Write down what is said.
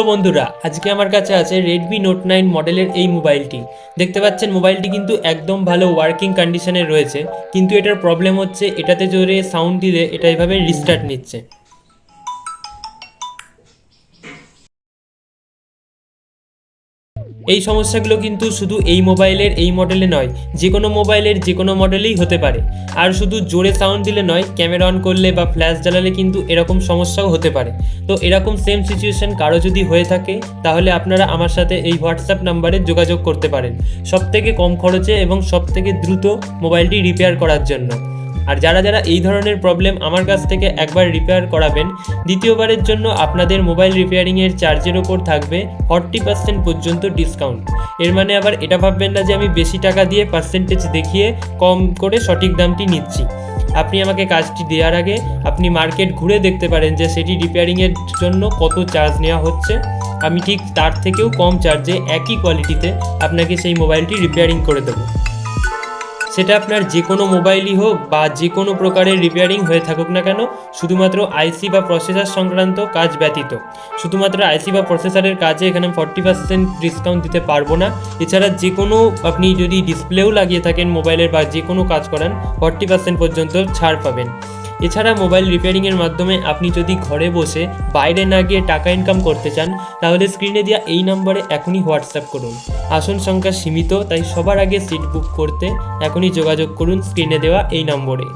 তো বন্ধুরা, আজকে আমার কাছে আছে রেডমি নোট নাইন মডেলের এই মোবাইলটি দেখতে পাচ্ছেন মোবাইলটি কিন্তু একদম ভালো ওয়ার্কিং কন্ডিশনে রয়েছে, কিন্তু এটার প্রবলেম হচ্ছে এটাতে জোরে সাউন্ড দিলে এটা এভাবে রিস্টার্ট নিচ্ছে। এই সমস্যাগুলো কিন্তু শুধু এই মোবাইলের, এই মডেলে নয় যে কোনো মোবাইলের যে কোনো মডেলেই হতে পারে। আর শুধু জোরে সাউন্ড দিলে নয়, ক্যামেরা অন করলে বা ফ্ল্যাশ জ্বালালে কিন্তু এরকম সমস্যাও হতে পারে। তো এরকম সেম সিচুয়েশন কারও যদি হয়ে থাকে, তাহলে আপনারা আমার সাথে এই হোয়াটসঅ্যাপ নাম্বারে যোগাযোগ করতে পারেন। সব থেকে কম খরচে এবং সব থেকে দ্রুত মোবাইলটি রিপেয়ার করার জন্য। আর যারা যারা এই ধরনের প্রবলেম আমার কাছ থেকে একবার রিপেয়ার করাবেন, দ্বিতীয়বারের জন্য আপনাদের মোবাইল রিপেয়ারিংয়ের চার্জের ওপর থাকবে ফর্টি পার্সেন্ট পর্যন্ত ডিসকাউন্ট এর মানে আবার এটা ভাববেন না যে আমি বেশি টাকা দিয়ে পার্সেন্টেজ দেখিয়ে কম করে সঠিক দামটি নিচ্ছি। আপনি আমাকে কাজটি দেওয়ার আগে আপনি মার্কেট ঘুরে দেখতে পারেন যে সেটি রিপেয়ারিংয়ের জন্য কত চার্জ নেওয়া হচ্ছে। আমি ঠিক তার থেকেও কম চার্জে একই কোয়ালিটিতে আপনাকে সেই মোবাইলটি রিপেয়ারিং করে দেবো। সেটা আপনার যে কোনো মোবাইলই হোক বা যে কোনো প্রকারের রিপেয়ারিং হয়ে থাকুক না কেন, শুধুমাত্র আইসি বা প্রসেসার সংক্রান্ত কাজ ব্যতীত। শুধুমাত্র আইসি বা প্রসেসারের কাজে এখানে ফর্টি পার্সেন্ট ডিসকাউন্ট দিতে পারব না। এছাড়া যে কোনো আপনি যদি ডিসপ্লেও লাগিয়ে থাকেন মোবাইলের বা যে কোনো কাজ করেন ফর্টি পার্সেন্ট পর্যন্ত ছাড় পাবেন। এছাড়া মোবাইল রিপেয়ারিংয়ের মাধ্যমে আপনি যদি ঘরে বসে বাইরে না গিয়ে টাকা ইনকাম করতে চান, তাহলে স্ক্রিনে দেওয়া এই নম্বরে এখনই হোয়াটসঅ্যাপ করুন। আসন সংখ্যা সীমিত, তাই সবার আগে সিট বুক করতে এখনই যোগাযোগ করুন স্ক্রিনে দেওয়া এই নম্বরে